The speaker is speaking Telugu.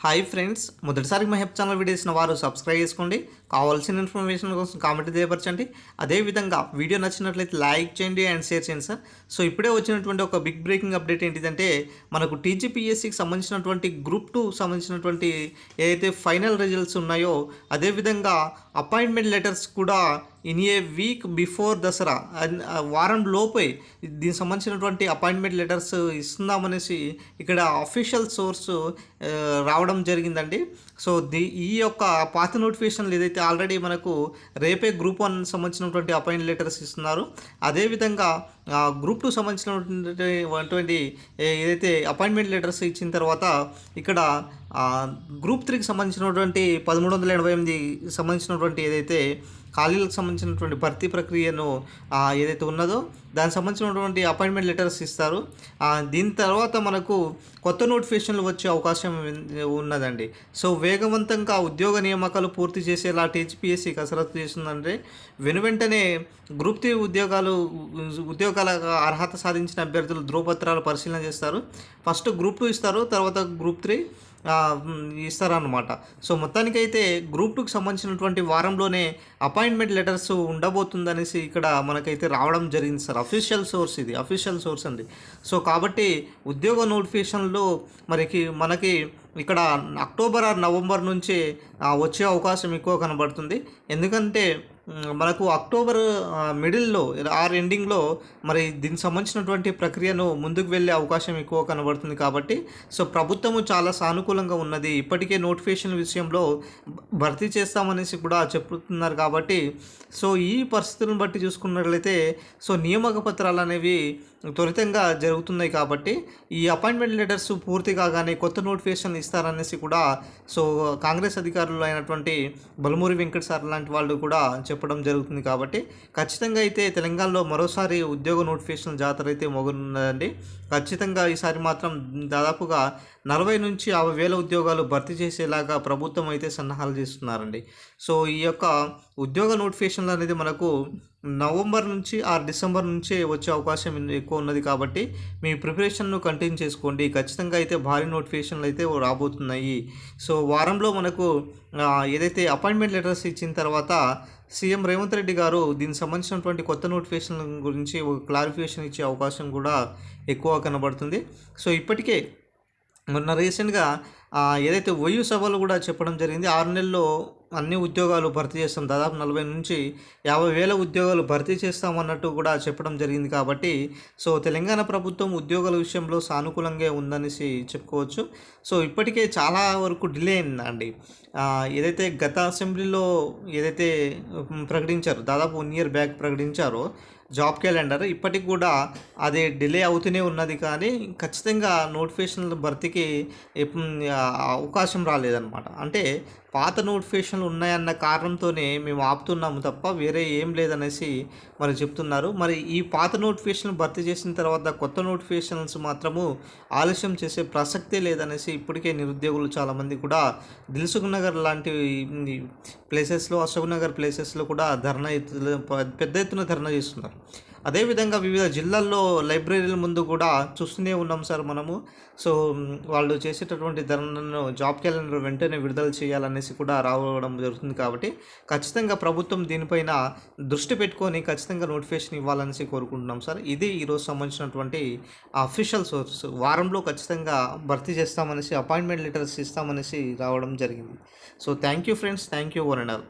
హాయ్ ఫ్రెండ్స్ మొదటిసారి మా హెల్ప్ ఛానల్ వీడియో ఇచ్చిన వారు సబ్స్క్రైబ్ చేసుకోండి. కావాల్సిన ఇన్ఫర్మేషన్ కోసం కామెంట్ చేయపరచండి అదేవిధంగా వీడియో నచ్చినట్లయితే లైక్ చేయండి అండ్ షేర్ చేయండి సార్ సో ఇప్పుడే వచ్చినటువంటి ఒక బిగ్ బ్రేకింగ్ అప్డేట్ ఏంటిదంటే మనకు టీజీపీఎస్సికి సంబంధించినటువంటి గ్రూప్ టూ సంబంధించినటువంటి ఏదైతే ఫైనల్ రిజల్ట్స్ ఉన్నాయో అదేవిధంగా అపాయింట్మెంట్ లెటర్స్ కూడా in a week before Dasara వారం లోపే దీనికి సంబంధించినటువంటి అపాయింట్మెంట్ లెటర్స్ ఇస్తున్నామనేసి ఇక్కడ అఫీషియల్ సోర్స్ రావడం జరిగిందండి. సో ది ఈ యొక్క పాత నోటిఫికేషన్లు ఏదైతే ఆల్రెడీ మనకు రేపే గ్రూప్ వన్ సంబంధించినటువంటి అపాయింట్ లెటర్స్ ఇస్తున్నారు. అదేవిధంగా గ్రూప్ టూ సంబంధించినటువంటి ఏదైతే అపాయింట్మెంట్ లెటర్స్ ఇచ్చిన తర్వాత ఇక్కడ గ్రూప్ త్రీకి సంబంధించినటువంటి పదమూడు వందల ఎనభై ఎనిమిది సంబంధించినటువంటి ఏదైతే ఖాళీలకు సంబంధించినటువంటి భర్తీ ప్రక్రియను ఏదైతే ఉన్నదో దానికి సంబంధించినటువంటి అపాయింట్మెంట్ లెటర్స్ ఇస్తారు. దీని తర్వాత మనకు కొత్త నోటిఫికేషన్లు వచ్చే అవకాశం ఉన్నదండి. సో వేగవంతంగా ఉద్యోగ నియామకాలు పూర్తి చేసేలా టీజీపీఎస్సీ కసరత్తు చేస్తుందంటే వెను వెంటనే గ్రూప్ త్రీ ఉద్యోగాలు ఉద్యోగాల అర్హత సాధించిన అభ్యర్థులు ధ్రువపత్రాలు పరిశీలన చేస్తారు. ఫస్ట్ గ్రూప్ టూ ఇస్తారు తర్వాత గ్రూప్ త్రీ ఇస్తారనమాట ఇస్తారన్నమాట. సో మొత్తానికైతే గ్రూప్ టూకి సంబంధించినటువంటి వారంలోనే అపాయింట్మెంట్ లెటర్స్ ఉండబోతుందనేసి ఇక్కడ మనకైతే రావడం జరిగింది సార్. అఫీషియల్ సోర్స్ ఇది అఫీషియల్ సోర్స్ అండి. సో కాబట్టి ఉద్యోగ నోటిఫికేషన్లో మరికి మనకి ఇక్కడ అక్టోబర్ ఆర్ నవంబర్ నుంచి వచ్చే అవకాశం ఎక్కువ కనబడుతుంది. ఎందుకంటే మనకు అక్టోబర్ మిడిల్లో ఆర్ ఎండింగ్లో మరి దీనికి సంబంధించినటువంటి ప్రక్రియను ముందుకు వెళ్ళే అవకాశం ఎక్కువ కనబడుతుంది కాబట్టి సో ప్రభుత్వము చాలా సానుకూలంగా ఉన్నది. ఇప్పటికే నోటిఫికేషన్ విషయంలో భర్తీ చేస్తామనేసి కూడా చెప్తున్నారు కాబట్టి సో ఈ పరిస్థితులను బట్టి చూసుకున్నట్లయితే సో నియామక పత్రాలు అనేవి త్వరితంగా జరుగుతున్నాయి కాబట్టి ఈ అపాయింట్మెంట్ లెటర్స్ పూర్తి కాగానే కొత్త నోటిఫికేషన్ ఇస్తారనేసి కూడా సో కాంగ్రెస్ అధికారులు అయినటువంటి బలమూరి వెంకట సార్ లాంటి వాళ్ళు కూడా చెప్పడం జరుగుతుంది కాబట్టి ఖచ్చితంగా అయితే తెలంగాణలో మరోసారి ఉద్యోగ నోటిఫికేషన్ జాతర అయితే మొగనున్నదండి. ఖచ్చితంగా ఈసారి మాత్రం దాదాపుగా నలభై నుంచి యాభై వేల ఉద్యోగాలు భర్తీ చేసేలాగా ప్రభుత్వం అయితే సన్నాహాలు చేస్తున్నారండి. సో ఈ యొక్క ఉద్యోగ నోటిఫికేషన్లు అనేది మనకు నవంబర్ నుంచి ఆ డిసెంబర్ నుంచే వచ్చే అవకాశం ఎక్కువ ఉన్నది కాబట్టి మీ ప్రిపరేషన్ను కంటిన్యూ చేసుకోండి. ఖచ్చితంగా అయితే భారీ నోటిఫికేషన్లు అయితే రాబోతున్నాయి. సో వారంలో మనకు ఏదైతే అపాయింట్మెంట్ లెటర్స్ ఇచ్చిన తర్వాత సీఎం రేవంత్ రెడ్డి గారు దీనికి సంబంధించినటువంటి కొత్త నోటిఫికేషన్ గురించి ఒక క్లారిఫికేషన్ ఇచ్చే అవకాశం కూడా ఎక్కువ కనబడుతుంది. సో ఇప్పటికే మొన్న రీసెంట్గా ఏదైతే వయు సభలు కూడా చెప్పడం జరిగింది ఆరు నెలల్లో అన్ని ఉద్యోగాలు భర్తీ చేస్తాం. దాదాపు నలభై నుంచి యాభై వేల ఉద్యోగాలు భర్తీ చేస్తామన్నట్టు కూడా చెప్పడం జరిగింది కాబట్టి సో తెలంగాణ ప్రభుత్వం ఉద్యోగాల విషయంలో సానుకూలంగా ఉందనేసి చెప్పుకోవచ్చు. సో ఇప్పటికే చాలా వరకు డిలే అయిందండి. ఏదైతే గత అసెంబ్లీలో ఏదైతే ప్రకటించారు దాదాపు వన్ ఇయర్ బ్యాక్ ప్రకటించారో జాబ్ క్యాలెండర్. ఇప్పటికి కూడా అది డిలే అవుతూనే ఉన్నది కానీ ఖచ్చితంగా నోటిఫికేషన్ల భర్తీకి అవకాశం రాలేదన్నమాట. అంటే పాత నోటిఫికేషన్లు ఉన్నాయన్న కారణంతోనే మేము ఆపుతున్నాము తప్ప వేరే ఏం లేదనేసి మరి చెప్తున్నారు. మరి ఈ పాత నోటిఫికేషన్ భర్తీ చేసిన తర్వాత కొత్త నోటిఫికేషన్స్ మాత్రము ఆలస్యం చేసే ప్రసక్తే లేదనేసి ఇప్పటికే నిరుద్యోగులు చాలామంది కూడా దిల్సుఖ్ నగర్ లాంటి ప్లేసెస్లో అశోక్ నగర్ ప్లేసెస్లో కూడా ధర్నా పెద్ద ఎత్తున ధర్నా చేస్తున్నారు. అదేవిధంగా వివిధ జిల్లాల్లో లైబ్రరీల ముందు కూడా చూస్తూనే ఉన్నాం సార్ మనము. సో వాళ్ళు చేసేటటువంటి ధరలను జాబ్ క్యాలెండర్ వెంటనే విడుదల చేయాలనేసి కూడా రావడం జరుగుతుంది కాబట్టి ఖచ్చితంగా ప్రభుత్వం దీనిపైన దృష్టి పెట్టుకొని ఖచ్చితంగా నోటిఫికేషన్ ఇవ్వాలనేసి కోరుకుంటున్నాం సార్. ఇది ఈరోజు సంబంధించినటువంటి అఫీషియల్ సోర్స్. వారంలో ఖచ్చితంగా భర్తీ చేస్తామనేసి అపాయింట్మెంట్ లెటర్స్ ఇస్తామనేసి రావడం జరిగింది. So thank you friends. Thank you one and all.